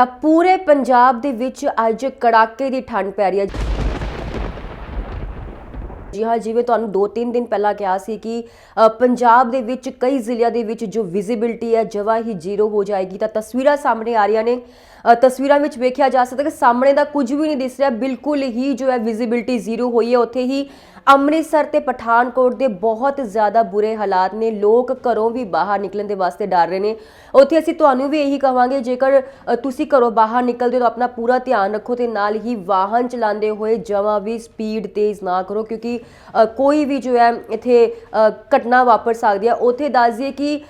ਤਾਂ ਪੂਰੇ ਪੰਜਾਬ ਦੇ ਵਿੱਚ ਅੱਜ ਕੜਾਕੇ ਦੀ ਠੰਡ ਪੈ ਰਹੀ ਹੈ। ਜੀ ਹਾਂ, ਜਿਵੇਂ ਤੁਹਾਨੂੰ 2-3 ਦਿਨ ਪਹਿਲਾਂ ਕਿਹਾ ਸੀ ਕਿ ਪੰਜਾਬ ਦੇ ਵਿੱਚ ਕਈ ਜ਼ਿਲ੍ਹਿਆਂ ਦੇ ਵਿੱਚ ਜੋ ਵਿਜ਼ਿਬਿਲਟੀ ਹੈ ਜਵਾ ਹੀ ਜ਼ੀਰੋ ਹੋ ਜਾਏਗੀ। ਤਾਂ ਤਸਵੀਰਾਂ ਸਾਹਮਣੇ ਆ ਰਹੀਆਂ ਨੇ। ਤਸਵੀਰਾਂ ਵਿੱਚ ਵੇਖਿਆ ਜਾ ਸਕਦਾ ਕਿ ਸਾਹਮਣੇ ਦਾ ਕੁਝ ਵੀ ਨਹੀਂ ਦਿਸ ਰਿਹਾ। ਬਿਲਕੁਲ ਹੀ ਜੋ ਹੈ ਵਿਜ਼ਿਬਿਲਟੀ ਜ਼ੀਰੋ ਹੋਈ ਹੈ। ਉੱਥੇ ਹੀ ਅੰਮ੍ਰਿਤਸਰ ਤੇ ਪਠਾਨਕੋਟ ਦੇ ਬਹੁਤ ਜ਼ਿਆਦਾ ਬੁਰੇ ਹਾਲਾਤ ਨੇ। ਲੋਕ ਘਰੋਂ ਵੀ ਬਾਹਰ ਨਿਕਲਣ ਦੇ ਵਾਸਤੇ ਡਰ ਰਹੇ ਨੇ। ਉੱਥੇ ਅਸੀਂ ਤੁਹਾਨੂੰ ਵੀ ਇਹੀ ਕਹਾਂਗੇ, ਜੇਕਰ ਤੁਸੀਂ ਘਰੋਂ ਬਾਹਰ ਨਿਕਲਦੇ ਹੋ ਤਾਂ ਆਪਣਾ ਪੂਰਾ ਧਿਆਨ ਰੱਖੋ ਤੇ ਨਾਲ ਹੀ ਵਾਹਨ ਚਲਾਉਂਦੇ ਹੋਏ ਜਮਾਂ ਵੀ ਸਪੀਡ ਤੇਜ਼ ਨਾ ਕਰੋ, ਕਿਉਂਕਿ ਕੋਈ ਵੀ ਜੋ ਹੈ, ਇੱਥੇ ਘਟਨਾ ਵਾਪਰ ਸਕਦੀ ਹੈ। ਉੱਥੇ ਦੱਸ ਦਈਏ ਕਿ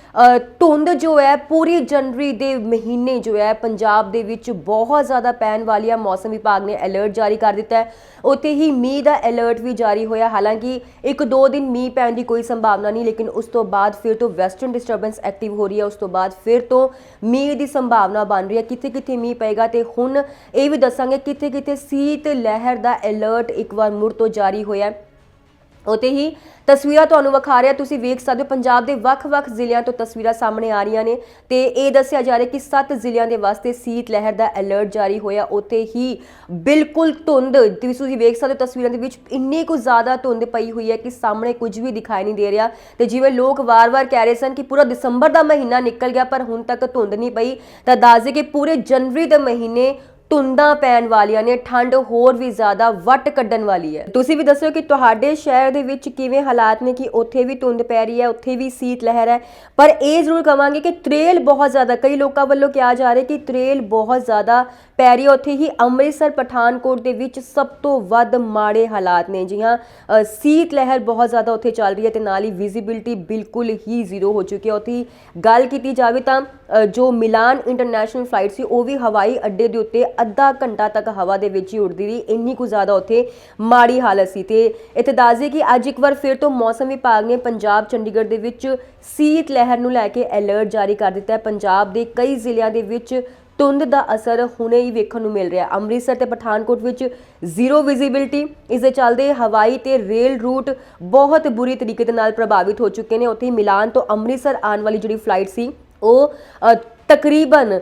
ਧੁੰਦ ਜੋ ਹੈ, ਪੂਰੀ ਜਨਵਰੀ ਦੇ ਮਹੀਨੇ ਜੋ ਹੈ, ਪੰਜਾਬ ਦੇ ਵਿੱਚ ਬਹੁਤ ਜ਼ਿਆਦਾ ਪੈਣ ਵਾਲੀ ਹੈ ਮੌਸਮ ਵਿਭਾਗ ਨੇ ਅਲਰਟ ਜਾਰੀ ਕਰ ਦਿੱਤਾ ਹੈ। ਉੱਥੇ ਹੀ ਮੀਂਹ ਦਾ ਅਲਰਟ ਵੀ ਜਾਰੀ ਹੋਇਆ। ਹਾਲਾਂਕਿ, ਇੱਕ ਦੋ ਦਿਨ ਮੀਂਹ ਪੈਣ ਦੀ ਕੋਈ ਸੰਭਾਵਨਾ ਨਹੀਂ, ਲੇਕਿਨ ਉਸ ਤੋਂ ਬਾਅਦ ਫਿਰ ਤੋਂ ਵੈਸਟਰਨ ਡਿਸਟਰਬੈਂਸ ਐਕਟਿਵ ਹੋ ਰਹੀ ਹੈ। ਉਸ ਤੋਂ ਬਾਅਦ ਫਿਰ ਤੋਂ ਮੀਂਹ ਦੀ ਸੰਭਾਵਨਾ ਬਣ ਰਹੀ ਹੈ। ਕਿੱਥੇ ਕਿੱਥੇ ਮੀਂਹ ਪਏਗਾ ਤੇ ਹੁਣ ਇਹ ਵੀ ਦੱਸਾਂਗੇ ਕਿੱਥੇ ਕਿੱਥੇ ਸੀਤ ਲਹਿਰ ਦਾ ਅਲਰਟ ਇੱਕ ਵਾਰ ਮੁੜ ਤੋਂ ਜਾਰੀ ਹੋਇਆ ਹੈ। ਉਤੇ ਹੀ ਤਸਵੀਰਾਂ ਤੁਹਾਨੂੰ ਵਿਖਾ ਰਿਹਾ। ਤੁਸੀਂ ਵੇਖ ਸਕਦੇ ਹੋ ਪੰਜਾਬ ਦੇ ਵੱਖ-ਵੱਖ ਜ਼ਿਲ੍ਹਿਆਂ ਤੋਂ ਤਸਵੀਰਾਂ ਸਾਹਮਣੇ ਆ ਰਹੀਆਂ ਨੇ ਤੇ ਇਹ ਦੱਸਿਆ ਜਾ ਰਿਹਾ ਕਿ 7 ਜ਼ਿਲ੍ਹਿਆਂ ਦੇ ਵਾਸਤੇ ਸੀਤ ਲਹਿਰ ਦਾ ਅਲਰਟ ਜਾਰੀ ਹੋਇਆ। ਉਤੇ ਹੀ ਬਿਲਕੁਲ ਧੁੰਦ ਤੇ ਤੁਸੀਂ ਵੇਖ ਸਕਦੇ ਹੋ ਤਸਵੀਰਾਂ ਦੇ ਵਿੱਚ ਇੰਨੀ ਕੁ ਜ਼ਿਆਦਾ ਧੁੰਦ ਪਈ ਹੋਈ ਹੈ ਕਿ ਸਾਹਮਣੇ ਕੁਝ ਵੀ ਦਿਖਾਈ ਨਹੀਂ ਦੇ ਰਿਹਾ। ਤੇ ਜਿਵੇਂ ਲੋਕ ਵਾਰ-ਵਾਰ ਕਹਿ ਰਹੇ ਸਨ ਕਿ ਪੂਰਾ ਦਸੰਬਰ ਦਾ ਮਹੀਨਾ ਨਿਕਲ ਗਿਆ, ਪਰ ਹੁਣ ਤੱਕ ਧੁੰਦ ਨਹੀਂ ਪਈ। ਤਾਂ ਦੱਸਦੇ ਕਿ ਪੂਰੇ ਜਨਵਰੀ ਦੇ ਮਹੀਨੇ ਧੁੰਦਾਂ ਪੈਣ ਵਾਲੀਆਂ ਨੇ, ਠੰਡ ਹੋਰ ਵੀ ਜ਼ਿਆਦਾ ਵੱਟ ਕੱਢਣ ਵਾਲੀ ਹੈ। ਤੁਸੀਂ ਵੀ ਦੱਸੋ ਕਿ ਤੁਹਾਡੇ ਸ਼ਹਿਰ ਦੇ ਵਿੱਚ ਕਿਵੇਂ ਹਾਲਾਤ ਨੇ ਕਿ ਉੱਥੇ ਵੀ ਧੁੰਦ ਪੈ ਰਹੀ ਹੈ, ਉੱਥੇ ਵੀ ਸੀਤ ਲਹਿਰ ਹੈ? ਪਰ ਇਹ ਜ਼ਰੂਰ ਕਵਾਂਗੇ ਕਿ ਤਰੇਲ ਬਹੁਤ ਜ਼ਿਆਦਾ, ਕਈ ਲੋਕਾਂ ਵੱਲੋਂ ਕਿਹਾ ਜਾ ਰਿਹਾ ਕਿ ਤਰੇਲ ਬਹੁਤ ਜ਼ਿਆਦਾ ਪੈ ਰਹੀ ਹੈ। ਉੱਥੇ ਹੀ ਅੰਮ੍ਰਿਤਸਰ, ਪਠਾਨਕੋਟ ਦੇ ਵਿੱਚ ਸਭ ਤੋਂ ਵੱਧ ਮਾੜੇ ਹਾਲਾਤ ਨੇ। ਜੀ ਹਾਂ ਸੀਤ ਲਹਿਰ ਬਹੁਤ ਜ਼ਿਆਦਾ ਉੱਥੇ ਚੱਲ ਰਹੀ ਹੈ ਤੇ ਨਾਲ ਹੀ ਵਿਜ਼ਿਬਿਲਟੀ ਬਿਲਕੁਲ ਹੀ ਜ਼ੀਰੋ ਹੋ ਚੁੱਕੀ ਹੈ। ਉੱਥੇ ਗੱਲ ਕੀਤੀ ਜਾਵੇ ਤਾਂ ਜੋ ਮਿਲਾਨ ਇੰਟਰਨੈਸ਼ਨਲ ਫਲਾਈਟ ਸੀ, ਉਹ ਵੀ ਹਵਾਈ ਅੱਡੇ ਦੇ ਉੱਤੇ ਅੱਧਾ ਘੰਟਾ ਤੱਕ ਹਵਾ ਦੇ ਵਿੱਚ ਹੀ ਉੱਡਦੀ ਰਹੀ। ਇੰਨੀ ਕੁ ਜ਼ਿਆਦਾ ਉੱਥੇ ਮਾੜੀ ਹਾਲਤ ਸੀ ਤੇ ਇੱਥੇ ਦੱਸ ਦਈਏ ਕਿ ਅੱਜ ਇੱਕ ਵਾਰ ਫਿਰ ਤੋਂ ਮੌਸਮ ਵਿਭਾਗ ਨੇ ਪੰਜਾਬ, ਚੰਡੀਗੜ੍ਹ ਦੇ ਵਿੱਚ ਸੀਤ ਲਹਿਰ ਨੂੰ ਲੈ ਕੇ ਅਲਰਟ ਜਾਰੀ ਕਰ ਦਿੱਤਾ ਹੈ। ਪੰਜਾਬ ਦੇ ਕਈ ਜ਼ਿਲ੍ਹਿਆਂ ਦੇ ਵਿੱਚ ਧੁੰਦ ਦਾ ਅਸਰ ਹੁਣੇ ਹੀ ਵੇਖਣ ਨੂੰ ਮਿਲ ਰਿਹਾ ਅੰਮ੍ਰਿਤਸਰ ਤੇ ਪਠਾਨਕੋਟ ਵਿੱਚ ਜ਼ੀਰੋ ਵਿਜ਼ਿਬਿਲਟੀ ਇਸ ਦੇ ਚੱਲਦੇ ਹਵਾਈ ਤੇ ਰੇਲ ਰੂਟ ਬਹੁਤ ਬੁਰੀ ਤਰੀਕੇ ਦੇ ਨਾਲ ਪ੍ਰਭਾਵਿਤ ਹੋ ਚੁੱਕੇ ਨੇ। ਉੱਥੇ ਮਿਲਾਨ ਤੋਂ ਅੰਮ੍ਰਿਤਸਰ ਆਉਣ ਵਾਲੀ ਜਿਹੜੀ ਫਲਾਈਟ ਸੀ, ਉਹ ਤਕਰੀਬਨ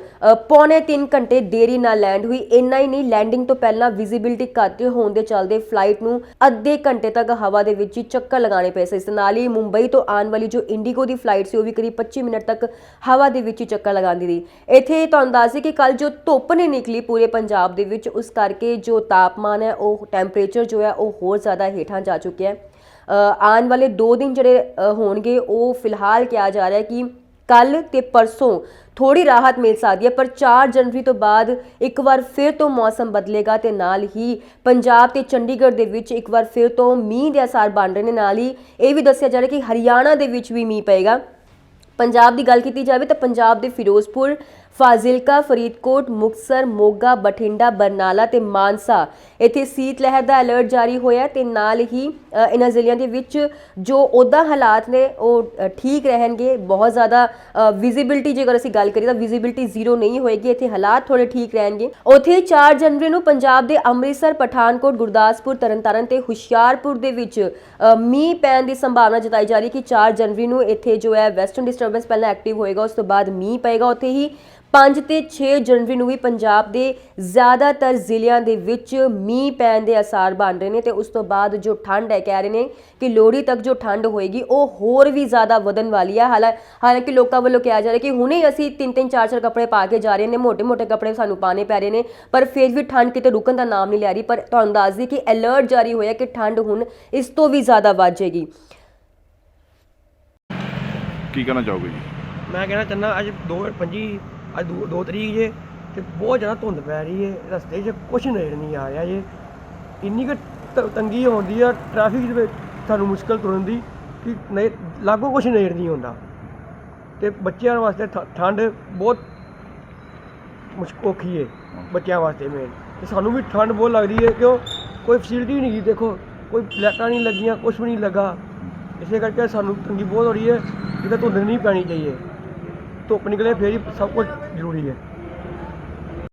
ਪੌਣੇ 3 ਘੰਟੇ ਦੇਰੀ ਨਾਲ ਲੈਂਡ ਹੋਈ। ਇੰਨਾ ਹੀ ਨਹੀਂ ਲੈਂਡਿੰਗ ਤੋਂ ਪਹਿਲਾਂ ਵਿਜ਼ਿਬਿਲਟੀ ਘੱਟ ਹੋਣ ਦੇ ਚੱਲਦੇ ਫਲਾਈਟ ਨੂੰ ਅੱਧੇ ਘੰਟੇ ਤੱਕ ਹਵਾ ਦੇ ਵਿੱਚ ਹੀ ਚੱਕਰ ਲਗਾਉਣੇ ਪਏ ਸੀ। ਇਸ ਨਾਲ ਹੀ ਮੁੰਬਈ ਤੋਂ ਆਉਣ ਵਾਲੀ ਜੋ ਇੰਡੀਗੋ ਦੀ ਫਲਾਈਟ ਸੀ, ਉਹ ਵੀ ਕਰੀਬ 25 ਮਿੰਟ ਤੱਕ ਹਵਾ ਦੇ ਵਿੱਚ ਹੀ ਚੱਕਰ ਲਗਾਉਂਦੀ ਰਹੀ। ਇੱਥੇ ਤੁਹਾਨੂੰ ਦੱਸ ਕਿ ਕੱਲ ਜੋ ਧੁੱਪ ਨੇ ਨਿਕਲੀ ਪੂਰੇ ਪੰਜਾਬ ਦੇ ਵਿੱਚ, ਉਸ ਕਰਕੇ ਜੋ ਤਾਪਮਾਨ ਹੈ, ਉਹ ਟੈਂਪਰੇਚਰ ਜੋ ਹੈ, ਉਹ ਹੋਰ ਜ਼ਿਆਦਾ ਹੇਠਾਂ ਜਾ ਚੁੱਕਿਆ ਹੈ। ਆਉਣ ਵਾਲੇ 2 ਦਿਨ ਜਿਹੜੇ ਹੋਣਗੇ, ਉਹ ਫਿਲਹਾਲ ਕਿਹਾ ਜਾ ਰਿਹਾ ਹੈ ਕਿ ਕੱਲ ਤੇ ਪਰਸੋਂ ਥੋੜੀ ਰਾਹਤ ਮਿਲ ਸਕਦੀ ਹੈ, ਪਰ 4 ਜਨਵਰੀ ਤੋਂ ਬਾਅਦ ਇੱਕ ਵਾਰ ਫਿਰ ਤੋਂ ਮੌਸਮ ਬਦਲੇਗਾ ਤੇ ਨਾਲ ਹੀ ਪੰਜਾਬ ਤੇ ਚੰਡੀਗੜ੍ਹ ਦੇ ਵਿੱਚ ਇੱਕ ਵਾਰ ਫਿਰ ਤੋਂ ਮੀਂਹ ਦੇ ਅਸਾਰ ਬਣ ਰਹੇ ਨੇ। ਨਾਲ ਹੀ ਇਹ ਵੀ ਦੱਸਿਆ ਜਾ ਰਿਹਾ ਕਿ ਹਰਿਆਣਾ ਦੇ ਵਿੱਚ ਵੀ ਮੀਂਹ ਪਏਗਾ। ਪੰਜਾਬ ਦੀ ਗੱਲ ਕੀਤੀ ਜਾਵੇ ਤਾਂ ਪੰਜਾਬ ਦੇ ਫਿਰੋਜ਼ਪੁਰ ਫਾਜ਼ਿਲਕਾ, ਫਰੀਦਕੋਟ, ਮੁਕਤਸਰ, ਮੋਗਾ, ਬਠਿੰਡਾ, ਬਰਨਾਲਾ ਤੇ ਮਾਨਸਾ। ਇੱਥੇ ਸੀਤ ਲਹਿਰ ਦਾ ਅਲਰਟ ਜਾਰੀ ਹੋਇਆ ਹੈ ਤੇ ਨਾਲ ਹੀ ਇਹਨਾਂ ਜ਼ਿਲ੍ਹਿਆਂ ਦੇ ਵਿੱਚ ਜੋ ਉਹਦਾ ਹਾਲਾਤ ਨੇ, ਉਹ ਠੀਕ ਰਹਿਣਗੇ। ਬਹੁਤ ਜ਼ਿਆਦਾ ਵਿਜ਼ਿਬਿਲਟੀ ਜੇਕਰ ਅਸੀਂ ਗੱਲ ਕਰੀਏ ਤਾਂ ਵਿਜ਼ਿਬਿਲਟੀ ਜ਼ੀਰੋ ਨਹੀਂ ਹੋਏਗੀ। ਇੱਥੇ ਹਾਲਾਤ ਥੋੜੇ ਠੀਕ ਰਹਿਣਗੇ। ਉੱਥੇ 4 ਜਨਵਰੀ ਨੂੰ ਪੰਜਾਬ ਦੇ ਅੰਮ੍ਰਿਤਸਰ, ਪਠਾਨਕੋਟ, ਗੁਰਦਾਸਪੁਰ, ਤਰਨਤਾਰਨ ਤੇ ਹੁਸ਼ਿਆਰਪੁਰ ਦੇ ਵਿੱਚ ਮੀਂਹ ਪੈਣ ਦੀ ਸੰਭਾਵਨਾ ਜਤਾਈ ਜਾ ਰਹੀ ਕਿ 4 ਜਨਵਰੀ ਨੂੰ ਇੱਥੇ ਜੋ ਹੈ ਵੈਸਟਰਨ ਡਿਸਟਰਬੈਂਸ ਪਹਿਲਾਂ ਐਕਟਿਵ ਹੋਏਗਾ, ਉਸ ਤੋਂ ਬਾਅਦ ਮੀਂਹ ਪਏਗਾ। ਉੱਥੇ ਹੀ 5 ਤੇ 6 ਜਨਵਰੀ ਨੂੰ ਵੀ ਪੰਜਾਬ ਦੇ ਜ਼ਿਆਦਾਤਰ ਜ਼ਿਲ੍ਹਿਆਂ ਦੇ ਵਿੱਚ ਮੀਂਹ ਪੈਣ ਦੇ ਅਸਾਰ ਬਣ ਰਹੇ ਨੇ ਤੇ ਉਸ ਤੋਂ ਬਾਅਦ ਜੋ ਠੰਡ ਹੈ ਕਹਿ ਰਹੇ ਨੇ ਕਿ ਲੋਹੜੀ ਤੱਕ ਜੋ ਠੰਡ ਹੋਏਗੀ ਉਹ ਹੋਰ ਵੀ ਜ਼ਿਆਦਾ ਵਧਣ ਵਾਲੀ ਹੈ। ਹਾਲਾਂਕਿ ਲੋਕਾਂ ਵੱਲੋਂ ਕਿਹਾ ਜਾ ਰਿਹਾ ਕਿ ਹੁਣੇ ਅਸੀਂ ਤਿੰਨ ਤਿੰਨ ਚਾਰ ਚਾਰ ਕੱਪੜੇ ਪਾ ਕੇ ਜਾ ਰਹੇ ਨੇ ਮੋٹے-ਮੋٹے ਕੱਪੜੇ ਸਾਨੂੰ ਪਾਣੇ ਪੈ ਰਹੇ ਨੇ ਪਰ ਫਿਰ ਵੀ ਠੰਡ ਕਿਤੇ ਰੁਕਣ ਦਾ ਨਾਮ ਨਹੀਂ ਲੈ ਰਹੀ ਪਰ ਤੁਹਾਨੂੰ ਦੱਸ ਦਈਏ ਕਿ ਅਲਰਟ ਜਾਰੀ ਹੋਇਆ ਕਿ ਠੰਡ ਹੁਣ ਇਸ ਤੋਂ ਵੀ ਜ਼ਿਆਦਾ ਵੱਧ ਜਾਏਗੀ। ਕੀ ਕਹਿਣਾ ਚਾਹੋਗੇ ਮੈਂ ਕਹਿਣਾ ਚਾਹੁੰਦਾ ਅੱਜ 2025 ਅੱਜ 2 ਤਰੀਕ ਜੇ, ਤੇ ਬਹੁਤ ਜ਼ਿਆਦਾ ਧੁੰਦ ਪੈ ਰਹੀ ਹੈ ਰਸਤੇ 'ਚ ਕੁਛ ਨਜ਼ਰ ਨਹੀਂ ਆ ਰਿਹਾ ਜੇ। ਇੰਨੀ ਕੁ ਤੰਗੀ ਆਉਂਦੀ ਆ ਟ੍ਰੈਫਿਕ ਦੇ ਵਿੱਚ ਸਾਨੂੰ ਮੁਸ਼ਕਲ ਤੁਰਨ ਦੀ, ਕਿ ਨਹੀਂ, ਲਾਗੋ ਕੁਛ ਨਜ਼ਰ ਨਹੀਂ ਆਉਂਦਾ। ਤੇ ਬੱਚਿਆਂ ਵਾਸਤੇ ਠ- ਠੰਡ ਬਹੁਤ ਮੁਸ਼ਕ ਔਖੀ ਹੈ ਬੱਚਿਆਂ ਵਾਸਤੇ ਮੇਨ ਤੇ ਸਾਨੂੰ ਵੀ ਠੰਡ ਬਹੁਤ ਲੱਗਦੀ ਹੈ ਕਿਉਂ? ਕੋਈ ਫੈਸਿਲਿਟੀ ਨਹੀਂ ਗੀ ਦੇਖੋ, ਕੋਈ ਲਾਈਟਾਂ ਨਹੀਂ ਲੱਗੀਆਂ, ਕੁਛ ਵੀ ਨਹੀਂ ਲੱਗਾ। ਇਸੇ ਕਰਕੇ ਸਾਨੂੰ ਤੰਗੀ ਬਹੁਤ ਹੋ ਰਹੀ ਹੈ ਜਿੱਦਾਂ ਧੁੰਦ ਨਹੀਂ ਪੈਣੀ ਚਾਹੀਏ। ਧੁੱਪ ਨਿਕਲੇ ਫੇਰ ਹੀ ਸਭ ਕੁਝ ਜ਼ਰੂਰੀ ਹੈ।